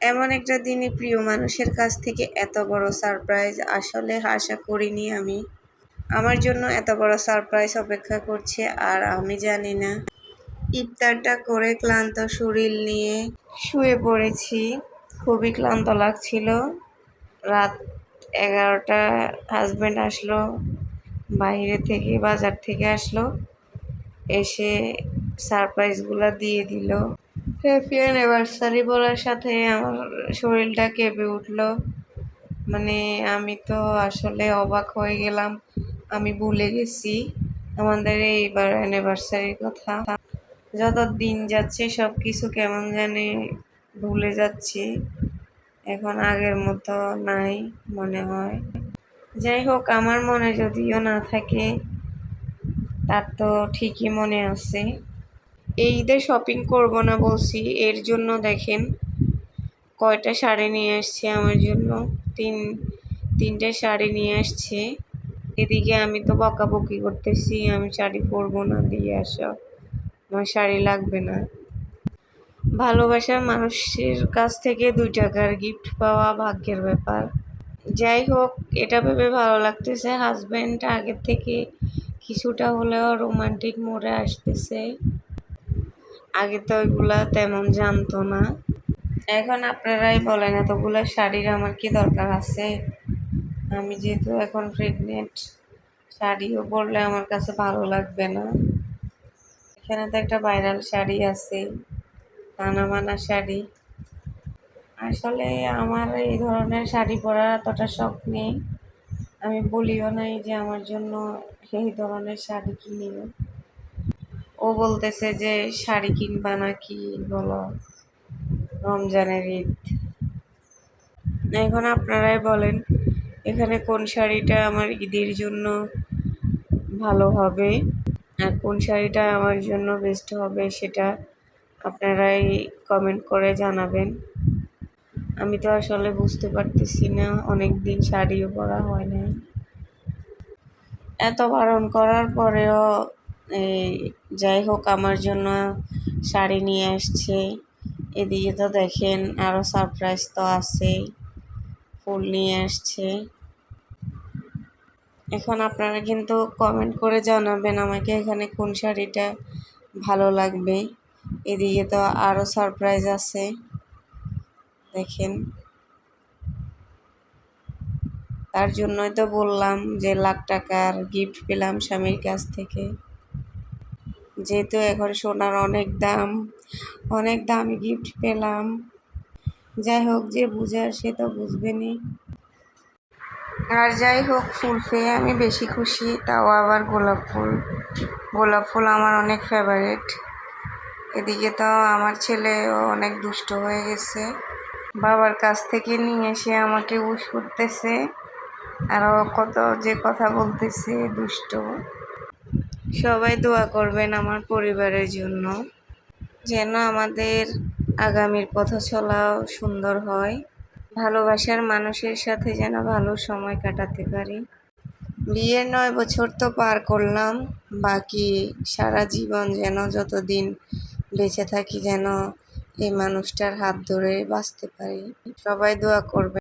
এমন একটা দিনে প্রিয় মানুষের কাছ থেকে এত বড় সারপ্রাইজ আসলে আশা করিনি আমি। আমার জন্য এত বড় সারপ্রাইজ অপেক্ষা করছে আর আমি জানি না। ইফতারটা করে ক্লান্ত শরীর নিয়ে শুয়ে পড়েছি। খুবই ক্লান্ত লাগছিল। রাত এগারোটা হাজব্যান্ড আসলো, বাইরে থেকে, বাজার থেকে আসলো। এসে সারপ্রাইজগুলো দিয়ে দিল। হ্যাপি অ্যানিভার্সারি বলার সাথে আমার শরীরটা কেঁপে উঠল। মানে আমি তো আসলে অবাক হয়ে গেলাম, আমি ভুলে গেছি আমাদের এইবার অ্যানিভার্সারির কথা। যত দিন যাচ্ছে সব কিছু কেমন জানি ভুলে যাচ্ছি, এখন আগের মতো নাই মনে হয়। যাই হোক, আমার মনে যদিও না থাকে, তার তো ঠিকই মনে আছে। এই ঈদে শপিং করব না বলছি, এর জন্য দেখেন কয়টা শাড়ি নিয়ে আসছে আমার জন্য। তিন, তিনটে শাড়ি নিয়ে আসছে। এদিকে আমি তো বকাবকি করতেছি, আমি শাড়ি পরবো না, দিয়ে আসো। আমার শাড়ি লাগবে না। ভালোবাসার মানুষের কাছ থেকে দুই টাকার গিফট পাওয়া ভাগ্যের ব্যাপার। যাই হোক, এটা ভেবে ভালো লাগতেছে হাজব্যান্ড আগের থেকে কিছুটা হলেও রোমান্টিক মোড়ে আসতেছে। আগে তো ওইগুলা তেমন জানতো না। এখন আপনারাই বলেন, এতগুলো শাড়ির আমার কি দরকার আছে? আমি যেহেতু এখন প্রেগনেন্ট শাড়িও পরলে আমার কাছে ভালো লাগবে না। এখানে তো একটা ভাইরাল শাড়ি আছে কানা মানা শাড়ি। আসলে আমার এই ধরনের শাড়ি পরার এতটা শখ নেই। আমি বলিও নাই যে আমার জন্য সেই ধরনের শাড়ি কিনিও ও বলতেছে যে, শাড়ি কিনবা না কি বলো, রমজানের ঈদ। এখন আপনারাই বলেন, এখানে কোন শাড়িটা আমার ঈদের জন্য ভালো হবে আর কোন শাড়িটা আমার জন্য বেস্ট হবে সেটা আপনারাই কমেন্ট করে জানাবেন। আমি তো আসলে বুঝতে পারতেছি না অনেক দিন শাড়িও পরা হয় না এত বারণ করার পরেও যাই হোক, আমার জন্য শাড়ি নিয়ে আসছে। এদিকে তো দেখেন আরও সারপ্রাইজ তো আছেই। ফুল নিয়ে আসছে। এখন আপনারা কিন্তু কমেন্ট করে জানাবেন আমাকে এখানে কোন শাড়িটা ভালো লাগবে। এদিকে তো আরও সারপ্রাইজ আছে। দেখেন। তার জন্যই তো বললাম যে, লাখ টাকার গিফট পেলাম স্বামীর কাছ থেকে। যেহেতু এখন সোনার অনেক দাম, অনেক দামি গিফট পেলাম। যাই হোক, যে বুঝার সে তো বুঝবেনি। আর যাই হোক, ফুল পেয়ে আমি বেশি খুশি, তাও আবার গোলাপ ফুল। গোলাপ ফুল আমার অনেক ফেভারিট এদিকে তো আমার ছেলে অনেক দুষ্ট হয়ে গেছে। বাবার কাছ থেকে নিয়ে এসে আমাকে উস করতেছে। আরও কত যে কথা বলতেছে, দুষ্ট। সবাই দোয়া করবেন আমার পরিবারের জন্য, যেন আমাদের আগামীর পথ চলাও সুন্দর হয়। ভালোবাসার মানুষের সাথে যেন ভালো সময় কাটাতে পারি। বিয়ের নয় বছর তো পার করলাম, বাকি সারা জীবন যেন যতদিন বেঁচে থাকি যেন এই মানুষটার হাত ধরে বাঁচতে পারি। সবাই দোয়া করবে